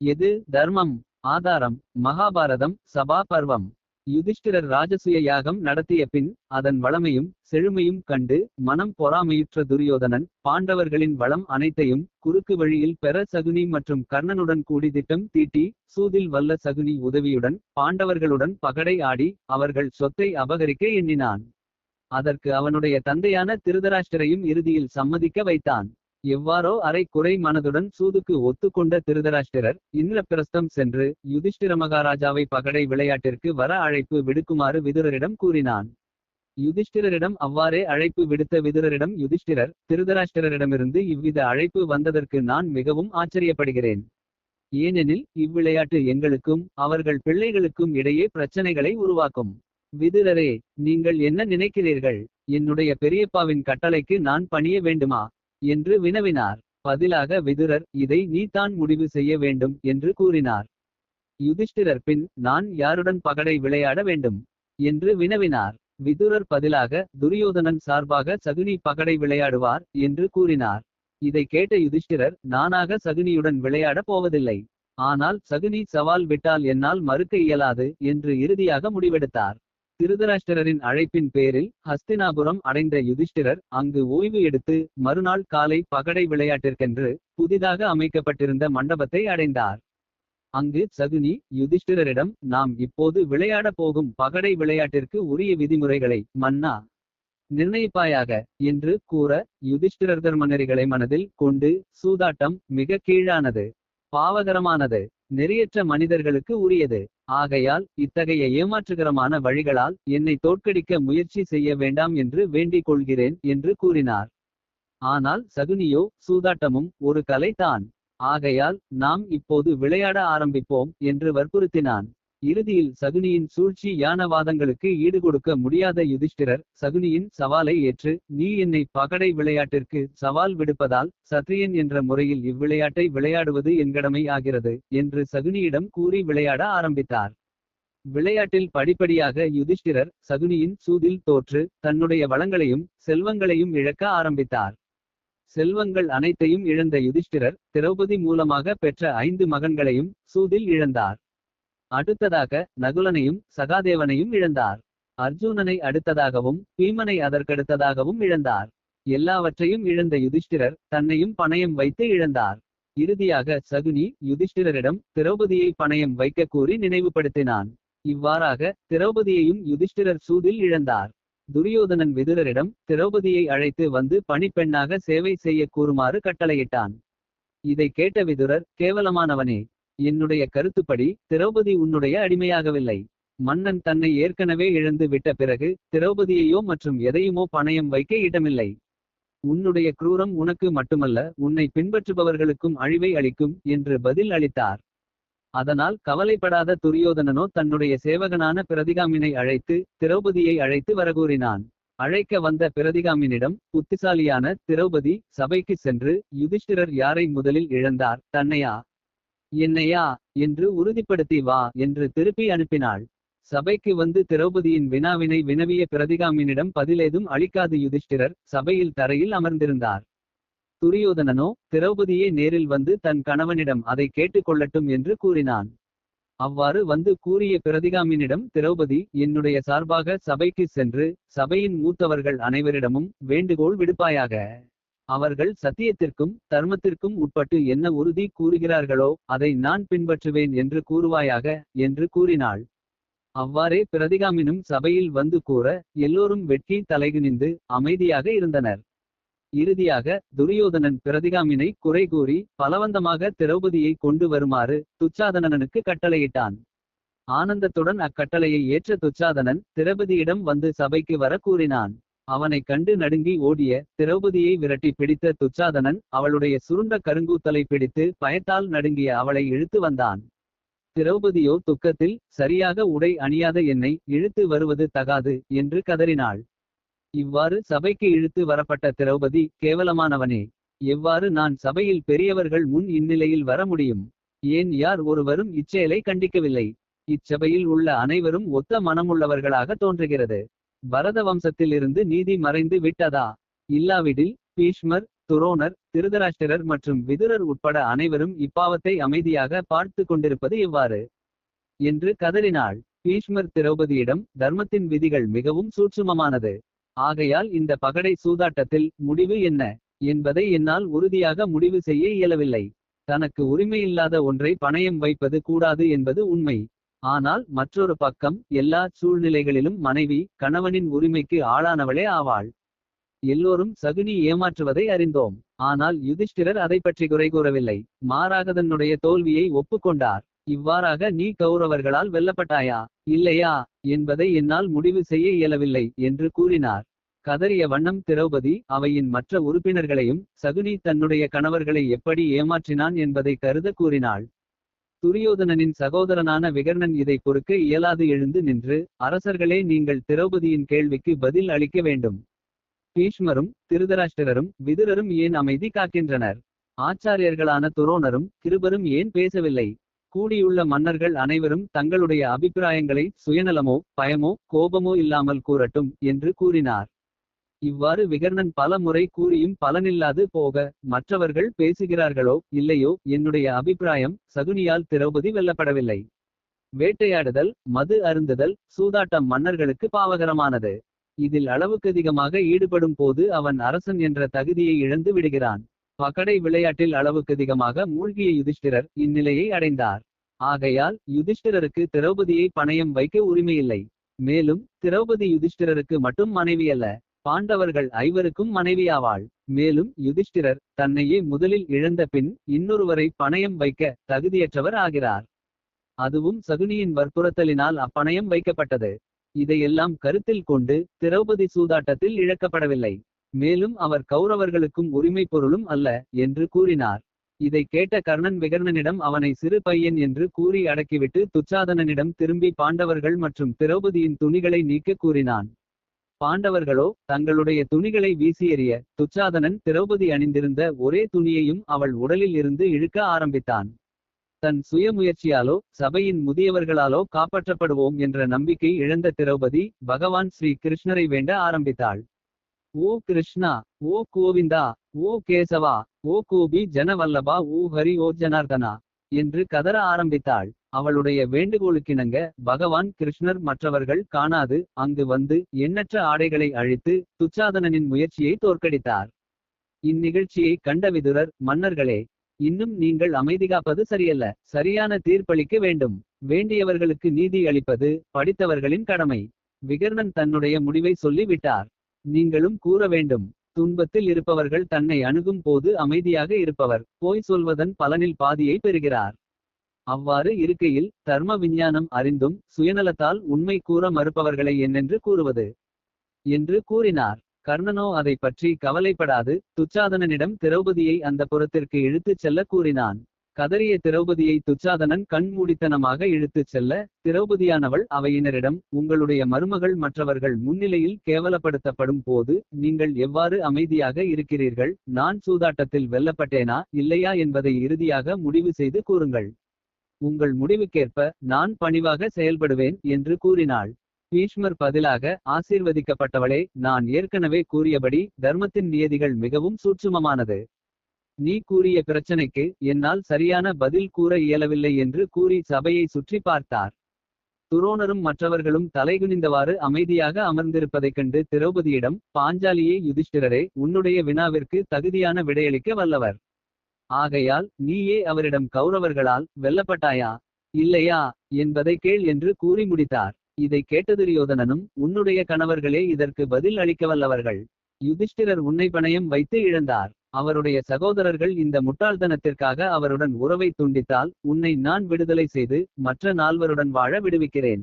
எது தர்மம் ஆதாரம் மகாபாரதம் சபா பர்வம் யுதிஷ்டிரர் ராஜசூய யாகம் நடத்திய பின் அதன் வளமையும் செழுமையும் கண்டு மனம் பொறாமையுற்ற துரியோதனன் பாண்டவர்களின் வளம் அனைத்தையும் குறுக்கு வழியில் பெற சகுனி மற்றும் கர்ணனுடன் கூடி திட்டம் தீட்டி சூதில் வல்ல சகுனி உதவியுடன் பாண்டவர்களுடன் பகடை ஆடி அவர்கள் சொத்தை அபகரிக்க எண்ணினான். அதற்கு அவனுடைய தந்தையான திருதராஷ்டிரையும் இறுதியில் சம்மதிக்க வைத்தான். எவ்வாறோ அரை குறை மனதுடன் சூதுக்கு ஒத்துக்கொண்ட திருதராஷ்டிரர் இந்திரபிரஸ்தம் சென்று யுதிஷ்டிர மகாராஜாவை பகடை விளையாட்டிற்கு வர அழைப்பு விடுக்குமாறு விதுரரிடம் கூறினான். யுதிஷ்டிரரிடம் அவ்வாறே அழைப்பு விடுத்த விதுரரிடம் யுதிஷ்டிரர் திருதராஷ்டிரரிடமிருந்து இவ்வித அழைப்பு வந்ததற்கு நான் மிகவும் ஆச்சரியப்படுகிறேன். ஏனெனில் இவ்விளையாட்டு எங்களுக்கும் அவர்கள் பிள்ளைகளுக்கும் இடையே பிரச்சனைகளை உருவாக்கும். விதுரரே நீங்கள் என்ன நினைக்கிறீர்கள்? என்னுடைய பெரியப்பாவின் கட்டளைக்கு நான் பணிய வேண்டுமா? என்று வினவினார். பதிலாக விதுரர் இதை நீதான் முடிவு செய்ய வேண்டும் என்று கூறினார். யுதிஷ்டிரர் பின் நான் யாருடன் பகடை விளையாட வேண்டும்? என்று வினவினார். விதுரர் பதிலாக துரியோதனன் சார்பாக சகுனி பகடை விளையாடுவார் என்று கூறினார். இதை கேட்ட யுதிஷ்டிரர் நானாக சகுனியுடன் விளையாடப் போவதில்லை. ஆனால் சகுனி சவால் விட்டால் என்னால் மறுக்க இயலாது என்று இறுதியாக முடிவெடுத்தார். திருதராஷ்டிரரின் அழைப்பின் பேரில் ஹஸ்தினாபுரம் அடைந்த யுதிஷ்டிரர் அங்கு ஓய்வு எடுத்து மறுநாள் காலை பகடை விளையாட்டிற்கென்று புதிதாக அமைக்கப்பட்டிருந்த மண்டபத்தை அடைந்தார். அங்கு சகுனி யுதிஷ்டிரரிடம் நாம் இப்போது விளையாடப் போகும் பகடை விளையாட்டிற்கு உரிய விதிமுறைகளை மன்னா நிர்ணயிப்பாயாக என்று கூற யுதிஷ்டிரர் தர்மநெறிகளை மனதில் கொண்டு சூதாட்டம் மிக கீழானது பாவகரமானது நெறியற்ற மனிதர்களுக்கு உரியது. ஆகையால் இத்தகைய ஏமாற்றுகரமான வழிகளால் என்னை தோற்கடிக்க முயற்சி செய்ய வேண்டாம் என்று வேண்டிக் கொள்கிறேன் என்று கூறினார். ஆனால் சகுனியோ சூதாட்டமும் ஒரு கலைதான். ஆகையால் நாம் இப்போது விளையாட ஆரம்பிப்போம் என்று வற்புறுத்தினான். இறுதியில் சகுனியின் சூழ்ச்சி யானவாதங்களுக்கு ஈடுகொடுக்க முடியாத யுதிஷ்டிரர் சகுனியின் சவாலை ஏற்று நீ என்னை பகடை விளையாட்டிற்கு சவால் விடுப்பதால் சத்ரியன் என்ற முறையில் இவ்விளையாட்டை விளையாடுவது என்கடமை ஆகிறது என்று சகுனியிடம் கூறி விளையாட ஆரம்பித்தார். விளையாட்டில் படிப்படியாக யுதிஷ்டிரர் சகுனியின் சூதில் தோற்று தன்னுடைய வளங்களையும் செல்வங்களையும் இழக்க ஆரம்பித்தார். செல்வங்கள் அனைத்தையும் இழந்த யுதிஷ்டிரர் திரௌபதி மூலமாக பெற்ற ஐந்து மகன்களையும் சூதில் இழந்தார். அடுத்ததாக நகுலனையும் சகாதேவனையும் இழந்தார். அர்ஜுனனை அடுத்ததாகவும் பீமனை அதற்கடுத்ததாகவும் இழந்தார். எல்லாவற்றையும் இழந்த யுதிஷ்டிரர் தன்னையும் பணயம் வைத்து இழந்தார். இறுதியாக சகுனி யுதிஷ்டிரரிடம் திரௌபதியை பணயம் வைக்க கூறி நினைவுபடுத்தினான். இவ்வாறாக திரௌபதியையும் யுதிஷ்டிரர் சூதில் இழந்தார். துரியோதனன் விதுரரிடம் திரௌபதியை அழைத்து வந்து பணிப்பெண்ணாக சேவை செய்ய கூறுமாறு கட்டளையிட்டான். இதை கேட்ட விதுரர் கேவலமானவனே என்னுடைய கருத்துப்படி திரௌபதி உன்னுடைய அடிமையாகவில்லை. மன்னன் தன்னை ஏற்கனவே இழந்து விட்ட பிறகு திரௌபதியையோ மற்றும் எதையுமோ பணயம் வைக்க இடமில்லை. உன்னுடைய குரூரம் உனக்கு மட்டுமல்ல உன்னை பின்பற்றுபவர்களுக்கும் அழிவை அளிக்கும் என்று பதில் அளித்தார். அதனால் கவலைப்படாத துரியோதனனோ தன்னுடைய சேவகனான பிரதிகாமினை அழைத்து திரௌபதியை அழைத்து வரகூறினான் அழைக்க வந்த பிரதிகாமினிடம் புத்திசாலியான திரௌபதி சபைக்கு சென்று யுதிஷ்டிரர் யாரை முதலில் இழந்தார்? தன்னையா? என்னையா என்று உறுதிப்படுத்தி வா என்று திருப்பி அனுப்பினாள். சபைக்கு வந்து திரௌபதியின் வினாவினை வினவிய பிரதிகாமினிடம் பதிலேதும் அளிக்காது யுதிஷ்டிரர் சபையில் தரையில் அமர்ந்திருந்தார். துரியோதனனோ திரௌபதியே நேரில் வந்து தன் கணவனிடம் அதை கேட்டுக் கொள்ளட்டும் என்று கூறினான். அவ்வாறு வந்து கூறிய பிரதிகாமினிடம் திரௌபதி என்னுடைய சார்பாக சபைக்கு சென்று சபையின் மூத்தவர்கள் அனைவரிடமும் வேண்டுகோள் விடுப்பாயாக. அவர்கள் சத்தியத்திற்கும் தர்மத்திற்கும் உட்பட்டு என்ன உறுதி கூறுகிறார்களோ அதை நான் பின்பற்றுவேன் என்று கூறுவாயாக என்று கூறினாள். அவ்வாறே பிரதிகாமினும் சபையில் வந்து கூற எல்லோரும் வெட்கி தலைகுனிந்து அமைதியாக இருந்தனர். இறுதியாக துரியோதனன் பிரதிகாமினை குறை கூறி பலவந்தமாக திரௌபதியை கொண்டு வருமாறு துச்சாதனனுக்கு கட்டளையிட்டான். ஆனந்தத்துடன் அக்கட்டளையை ஏற்ற துச்சாதனன் திரௌபதியிடம் வந்து சபைக்கு வர கூறினான். அவனைக் கண்டு நடுங்கி ஓடிய திரௌபதியை விரட்டி பிடித்த துச்சாதனன் அவளுடைய சுருண்ட கருங்கூத்தலை பிடித்து பயத்தால் நடுங்கிய அவளை இழுத்து வந்தான். திரௌபதியோ துக்கத்தில் சரியாக உடை அணியாத என்னை இழுத்து வருவது தகாது என்று கதறினாள். இவ்வாறு சபைக்கு இழுத்து வரப்பட்ட திரௌபதி கேவலமானவனே எவ்வாறு நான் சபையில் பெரியவர்கள் முன் இந்நிலையில் வர முடியும்? ஏன் யார் ஒருவரும் இச்செயலை கண்டிக்கவில்லை? இச்சபையில் உள்ள அனைவரும் ஒத்த மனமுள்ளவர்களாக தோன்றுகிறது. பரத வம்சத்திலிருந்து நீதி மறைந்து விட்டதா? இல்லாவிடில் பீஷ்மர் துரோணர் திருதராஷ்டிரர் மற்றும் விதுரர் உட்பட அனைவரும் இப்பாவத்தை அமைதியாக பார்த்து கொண்டிருப்பது இவ்வாறு என்று கதறினாள். பீஷ்மர் திரௌபதியிடம் தர்மத்தின் விதிகள் மிகவும் சூட்சுமமானது. ஆகையால் இந்த பகடை சூதாட்டத்தில் முடிவு என்ன? என்பதை என்னால் உறுதியாக முடிவு செய்ய இயலவில்லை. தனக்கு உரிமையில்லாத ஒன்றை பணயம் வைப்பது கூடாது என்பது உண்மை. ஆனால் மற்றொரு பக்கம் எல்லா சூழ்நிலைகளிலும் மனைவி கணவனின் உரிமைக்கு ஆளானவளே ஆவாள். எல்லோரும் சகுனி ஏமாற்றுவதை அறிந்தோம். ஆனால் யுதிஷ்டிரர் அதை பற்றி குறை கூறவில்லை. மாறாக தன்னுடைய தோல்வியை ஒப்புக்கொண்டார். இவ்வாறாக நீ கௌரவர்களால் வெல்லப்பட்டாயா? இல்லையா? என்பதை என்னால் முடிவு செய்ய இயலவில்லை என்று கூறினார். கதறிய வண்ணம் திரௌபதி அவையின் மற்ற உறுப்பினர்களையும் சகுனி தன்னுடைய கணவர்களை எப்படி ஏமாற்றினான் என்பதை கருத கூறினாள். துரியோதனனின் சகோதரனான விகர்ணன் இதை பொறுக்க இயலாது எழுந்து நின்று அரசர்களே நீங்கள் திரௌபதியின் கேள்விக்கு பதில் அளிக்க வேண்டும். பீஷ்மரும் திருதராஷ்டிரரும் விதுரரும் ஏன் அமைதி காக்கின்றனர்? ஆச்சாரியர்களான துரோணரும் கிருபரும் ஏன் பேசவில்லை? கூடியுள்ள மன்னர்கள் அனைவரும் தங்களுடைய அபிப்பிராயங்களை சுயநலமோ பயமோ கோபமோ இல்லாமல் கூறட்டும் என்று கூறினார். இவ்வாறு விகர்ணன் பல முறை கூறியும் பலனில்லாது போக மற்றவர்கள் பேசுகிறார்களோ இல்லையோ என்னுடைய அபிப்பிராயம் சகுனியால் திரௌபதி வெல்லப்படவில்லை. வேட்டையாடுதல் மது அருந்துதல் சூதாட்டம் மன்னர்களுக்கு பாவகரமானது. இதில் அளவுக்கதிகமாக ஈடுபடும் போது அவன் அரசன் என்ற தகுதியை இழந்து விடுகிறான். பகடை விளையாட்டில் அளவுக்கதிகமாக மூழ்கிய யுதிஷ்டிரர் இந்நிலையை அடைந்தார். ஆகையால் யுதிஷ்டிரருக்கு திரௌபதியை பணயம் வைக்க உரிமையில்லை. மேலும் திரௌபதி யுதிஷ்டிரருக்கு மட்டும் மனைவி அல்ல. பாண்டவர்கள் ஐவருக்கும் மனைவியாவாள். மேலும் யுதிஷ்டிரர் தன்னையே முதலில் இழந்த பின் இன்னொருவரை பணயம் வைக்க தகுதியற்றவர் ஆகிறார். அதுவும் சகுனியின் வற்புறுத்தலினால் அப்பணயம் வைக்கப்பட்டது. இதையெல்லாம் கருத்தில் கொண்டு திரௌபதி சூதாட்டத்தில் இழக்கப்படவில்லை. மேலும் அவர் கௌரவர்களுக்கும் உரிமை பொருளும் அல்ல என்று கூறினார். இதை கேட்ட கர்ணன் விகர்ணனிடம் அவனை சிறு பையன் என்று கூறி அடக்கிவிட்டு துச்சாதனனிடம் திரும்பி பாண்டவர்கள் மற்றும் திரௌபதியின் துணிகளை நீக்க கூறினான். பாண்டவர்களோ தங்களுடைய துணிகளை வீசியெறிய துச்சாதனன் திரௌபதி அணிந்திருந்த ஒரே துணியையும் அவள் உடலில் இருந்து இழுக்க ஆரம்பித்தான். தன் சுயமுயற்சியாலோ சபையின் முதியவர்களாலோ காப்பாற்றப்படுவோம் என்ற நம்பிக்கை இழந்த திரௌபதி பகவான் ஸ்ரீ கிருஷ்ணரை வேண்ட ஆரம்பித்தாள். ஓ கிருஷ்ணா ஓ கோவிந்தா ஓ கேசவா ஓ கோபி ஜனவல்லபா ஓ ஹரி ஓ ஜனார்தனா என்று கதற ஆரம்பித்தாள். அவளுடைய வேண்டுகோளுக்கிணங்க பகவான் கிருஷ்ணர் மற்றவர்கள் காணாது அங்கு வந்து எண்ணற்ற ஆடைகளை அழித்து துச்சாதனனின் முயற்சியை தோற்கடித்தார். இந்நிகழ்ச்சியை கண்ட விதுரர் மன்னர்களே இன்னும் நீங்கள் அமைதி காப்பது சரியல்ல சரியான தீர்ப்பளிக்க வேண்டும். வேண்டியவர்களுக்கு நீதி அளிப்பது படித்தவர்களின் கடமை. விகர்ணன் தன்னுடைய முடிவை சொல்லி விட்டார் நீங்களும் கூற வேண்டும். துன்பத்தில் இருப்பவர்கள் தன்னை அணுகும் போது அமைதியாக இருப்பவர். போய் சொல்வதன் பலனில் பாதியை பெறுகிறார். அவ்வாறு இருக்கையில் தர்ம விஞ்ஞானம் அறிந்தும் சுயநலத்தால் உண்மை கூற மறுப்பவர்களை என்னென்று கூறுவது? என்று கூறினார். கர்ணனோ அதை பற்றி கவலைப்படாது. துச்சாதனனிடம் திரௌபதியை அந்த புறத்திற்கு இழுத்துச் செல்ல கூறினான். கதறிய திரௌபதியை துச்சாதனன் கண்மூடித்தனமாக இழுத்துச் செல்ல திரௌபதியானவள் அவையினரிடம் உங்களுடைய மருமகள் மற்றவர்கள் முன்னிலையில் கேவலப்படுத்தப்படும் போது நீங்கள் எவ்வாறு அமைதியாக இருக்கிறீர்கள்? நான் சூதாட்டத்தில் வெல்லப்பட்டேனா இல்லையா என்பதை இறுதியாக முடிவு செய்து கூறுங்கள். உங்கள் முடிவுக்கேற்ப நான் பணிவாக செயல்படுவேன் என்று கூறினாள். பீஷ்மர் பதிலாக ஆசீர்வதிக்கப்பட்டவளே நான் ஏற்கனவே கூறியபடி தர்மத்தின் நியதிகள் மிகவும் சூட்சுமமானது. நீ கூறிய பிரச்சனைக்கு என்னால் சரியான பதில் கூற இயலவில்லை என்று கூறி சபையை சுற்றி பார்த்தார். துரோணரும் மற்றவர்களும் தலைகுனிந்தவாறு அமைதியாக அமர்ந்திருப்பதைக் கண்டு திரௌபதியிடம் பாஞ்சாலியே யுதிஷ்டிரரே உன்னுடைய வினாவிற்கு தகுதியான விடையளிக்க வல்லவர். ஆகையால் நீயே அவரிடம் கௌரவர்களால் வெல்லப்பட்டாயா? இல்லையா? என்பதை கேள் என்று கூறி முடித்தார். இதை கேட்டதுரியோதனனும் உன்னுடைய கணவர்களே இதற்கு பதில் அளிக்க வல்லவர்கள். யுதிஷ்டிரர் உன்னை பணயம் வைத்து இழந்தார். அவருடைய சகோதரர்கள் இந்த முட்டாள்தனத்திற்காக அவருடன் உறவை துண்டித்தால் உன்னை நான் விடுதலை செய்து மற்ற நால்வருடன் வாழ விடுவிக்கிறேன்.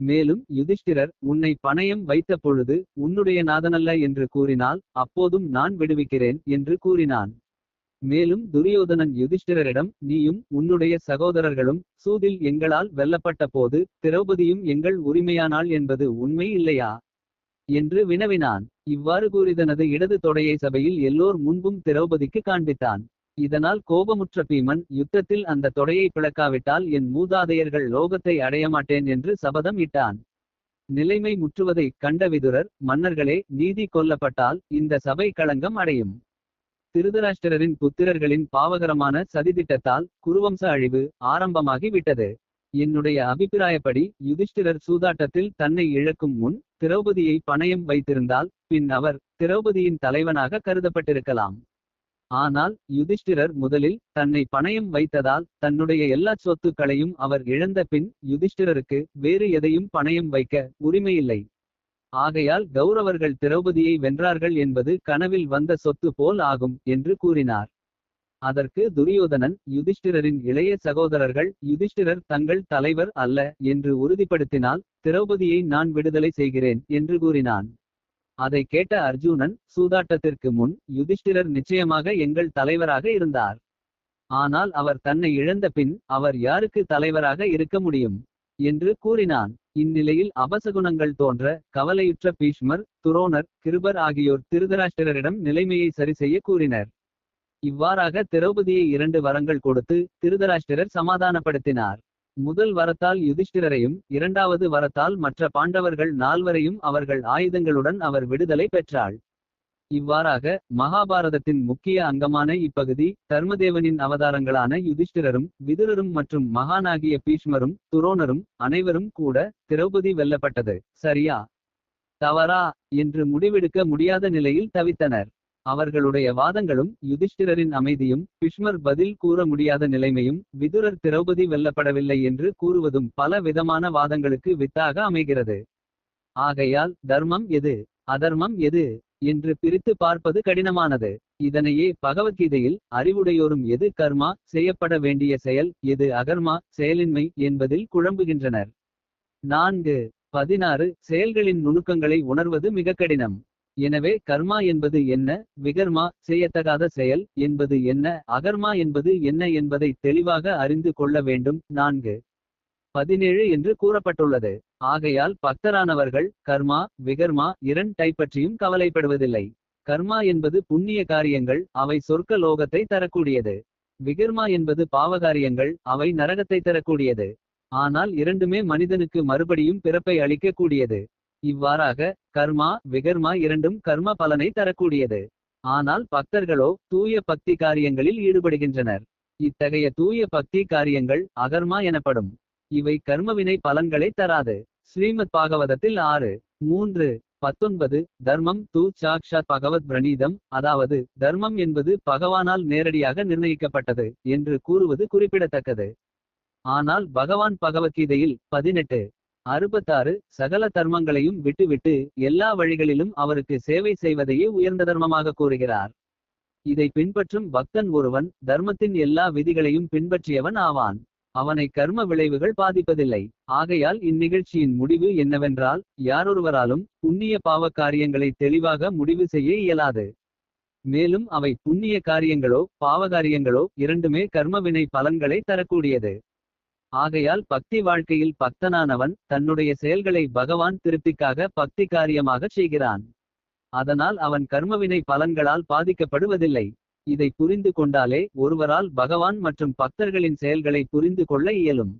மேலும் யுதிஷ்டிரர் உன்னை பணயம் வைத்த பொழுது உன்னுடைய நாதனல்ல என்று கூறினால் அப்போதும் நான் விடுவிக்கிறேன் என்று கூறினான். மேலும் துரியோதனன் யுதிஷ்டிரரிடம் நீயும் உன்னுடைய சகோதரர்களும் சூதில் எங்களால் வெல்லப்பட்ட போது திரௌபதியும் எங்கள் உரிமையானாள் என்பது உண்மை இல்லையா என்று வினவினான். இவ்வாறு கூறிதனது இடது தொடையை சபையில் எல்லோர் முன்பும் திரௌபதிக்கு காண்பித்தான். இதனால் கோபமுற்ற பீமன் யுத்தத்தில் அந்த தொடையை பிளக்காவிட்டால் என் மூதாதையர்கள் லோகத்தை அடையமாட்டேன் என்று சபதம் இட்டான். நிலைமை முற்றுவதை கண்ட விதுரர் மன்னர்களே நீதி கொல்லப்பட்டால் இந்த சபை களங்கம் அடையும். திருதராஷ்டிரரின் புத்திரர்களின் பாவகரமான சதித்திட்டத்தால் குருவம்ச அழிவு ஆரம்பமாகி விட்டது என்னுடைய அபிப்பிராயப்படி யுதிஷ்டிரர் சூதாட்டத்தில் தன்னை இழக்கும் முன் திரௌபதியை பணயம் வைத்திருந்தால் பின் அவர் திரௌபதியின் தலைவனாக கருதப்பட்டிருக்கலாம். ஆனால் யுதிஷ்டிரர் முதலில் தன்னை பணயம் வைத்ததால் தன்னுடைய எல்லா சொத்துக்களையும் அவர் இழந்த பின் யுதிஷ்டிரருக்கு வேறு எதையும் பணயம் வைக்க உரிமையில்லை. ஆகையால் கௌரவர்கள் திரௌபதியை வென்றார்கள் என்பது கனவில் வந்த சொத்து போல் ஆகும் என்று கூறினார். அதற்கு துரியோதனன் யுதிஷ்டிரரின் இளைய சகோதரர்கள் யுதிஷ்டிரர் தங்கள் தலைவர் அல்ல என்று உறுதிப்படுத்தினால் திரௌபதியை நான் விடுதலை செய்கிறேன் என்று கூறினான். அதை கேட்ட அர்ஜுனன் சூதாட்டத்திற்கு முன் யுதிஷ்டிரர் நிச்சயமாக எங்கள் தலைவராக இருந்தார். ஆனால் அவர் தன்னை இழந்த பின் அவர் யாருக்கு தலைவராக இருக்க முடியும்? என்று கூறினான். இந்நிலையில் அபசகுணங்கள் தோன்ற கவலையுற்ற பீஷ்மர் துரோணர் கிருபர் ஆகியோர் திருதராஷ்டிரரிடம் நிலைமையை சரிசெய்ய கூறினர். இவ்வாறாக திரௌபதியை இரண்டு வரங்கள் கொடுத்து திருதராஷ்டிரர் சமாதானப்படுத்தினார். முதல் வரத்தால் யுதிஷ்டிரரையும் இரண்டாவது வரத்தால் மற்ற பாண்டவர்கள் நால்வரையும் அவர்கள் ஆயுதங்களுடன் அவர் விடுதலை பெற்றாள். இவ்வாறாக மகாபாரதத்தின் முக்கிய அங்கமான இப்பகுதி தர்மதேவனின் அவதாரங்களான யுதிஷ்டிரரும் விதுரரும் மற்றும் மகானாகிய பீஷ்மரும் துரோணரும் அனைவரும் கூட திரௌபதி வெல்லப்பட்டது. சரியா? தவறா? என்று முடிவெடுக்க முடியாத நிலையில் தவித்தனர். அவர்களுடைய வாதங்களும் யுதிஷ்டிரரின் அமைதியும் பிஷ்மர் பதில் கூற முடியாத நிலைமையும் விதுரர் திரௌபதி வெல்லப்படவில்லை என்று கூறுவதும் பல விதமான வாதங்களுக்கு வித்தாக அமைகிறது. ஆகையால் தர்மம் எது? அதர்மம் எது? என்று பிரித்து பார்ப்பது கடினமானது. இதனையே பகவத்கீதையில் அறிவுடையோரும் எது கர்மா செய்யப்பட வேண்டிய செயல் எது அகர்மா செயலின்மை என்பதில் குழம்புகின்றனர். நான்கு பதினாறு செயல்களின் நுணுக்கங்களை உணர்வது மிக கடினம். எனவே கர்மா என்பது என்ன விகர்மா செய்யத்தகாத செயல் என்பது என்ன அகர்மா என்பது என்ன என்பதை தெளிவாக அறிந்து கொள்ள வேண்டும். நான்கு பதினேழு என்று கூறப்பட்டுள்ளது. ஆகையால் பக்தரானவர்கள் கர்மா விகர்மா இரண்டை பற்றியும் கவலைப்படுவதில்லை. கர்மா என்பது புண்ணிய காரியங்கள் அவை சொர்க்க லோகத்தை தரக்கூடியது. விகர்மா என்பது பாவகாரியங்கள் அவை நரகத்தை தரக்கூடியது. ஆனால் இரண்டுமே மனிதனுக்கு மறுபடியும் பிறப்பை அளிக்கக்கூடியது. இவ்வாறாக கர்மா விகர்மா இரண்டும் கர்ம பலனை தரக்கூடியது. ஆனால் பக்தர்களோ தூய பக்தி காரியங்களில் ஈடுபடுகின்றனர். இத்தகைய தூய பக்தி காரியங்கள் அகர்மா எனப்படும். இவை கர்மவினை பலன்களை தராது. ஸ்ரீமத் பாகவதத்தில் ஆறு மூன்று பத்தொன்பது தர்மம் தூ சாக்ஷாத் பகவத் பிரணீதம் அதாவது தர்மம் என்பது பகவானால் நேரடியாக நிர்ணயிக்கப்பட்டது என்று கூறுவது குறிப்பிடத்தக்கது. ஆனால் பகவான் பகவத்கீதையில் பதினெட்டு அறுபத்தாறு சகல தர்மங்களையும் விட்டுவிட்டு எல்லா வழிகளிலும் அவருக்கு சேவை செய்வதையே உயர்ந்த தர்மமாக கூறுகிறார். இதை பின்பற்றும் பக்தன் ஒருவன் தர்மத்தின் எல்லா விதிகளையும் பின்பற்றியவன் ஆவான். அவனை கர்ம விளைவுகள் பாதிப்பதில்லை. ஆகையால் இந்நிகழ்ச்சியின் முடிவு என்னவென்றால் யாரொருவராலும் புண்ணிய பாவ காரியங்களை தெளிவாக முடிவு செய்ய இயலாது. மேலும் அவை புண்ணிய காரியங்களோ பாவகாரியங்களோ இரண்டுமே கர்மவினை பலன்களை தரக்கூடியது. ஆகையால் பக்தி வாழ்க்கையில் பக்தனானவன் தன்னுடைய செயல்களை பகவான் திருப்திக்காக பக்தி காரியமாக செய்கிறான். அதனால் அவன் கர்மவினை பலன்களால் பாதிக்கப்படுவதில்லை. இதை புரிந்து கொண்டாலே ஒருவரால் பகவான் மற்றும் பக்தர்களின் செயல்களை புரிந்து கொள்ள இயலும்.